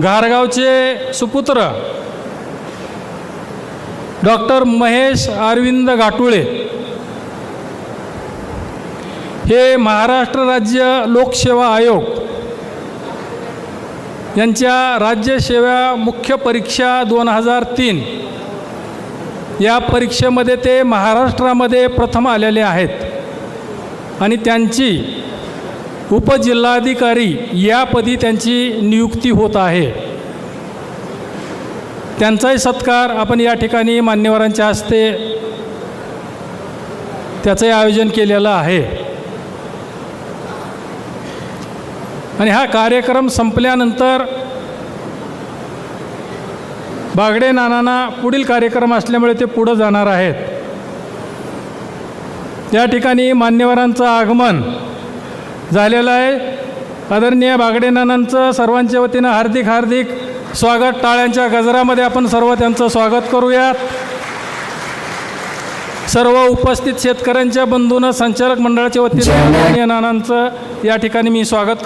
घारगावचे सुपुत्र डॉक्टर महेश अरविंद घाटुळे हे महाराष्ट्र राज्य लोकसेवा आयोग यांच्या राज्यसेवा मुख्य परीक्षा दोन हजार तीन या परीक्षेमध्ये ते महाराष्ट्रामध्ये प्रथम आलेले आहेत. आणि त्यांची उपजिल्हाधिकारी यापदी त्यांची नियुक्ती होत आहे. त्यांचाही सत्कार आपण या ठिकाणी मान्यवरांच्या हस्ते त्याचंही आयोजन केलेलं आहे. आणि हा कार्यक्रम संपल्यानंतर बागडे नानांना पुढील कार्यक्रम असल्यामुळे ते पुढं जाणार आहेत. या ठिकाणी मान्यवरांचं आगमन झालेलं आहे. आदरणीय बागडे नानांचं सर्वांच्या वतीनं हार्दिक हार्दिक स्वागत. टाळ्यांच्या गजरामध्ये आपण सर्व त्यांचं स्वागत करूयात सर्व उपस्थित शेतकऱ्यांच्या बंधूनं संचालक मंडळाच्या वतीनं आदरणीय नानांचं या ठिकाणी मी स्वागत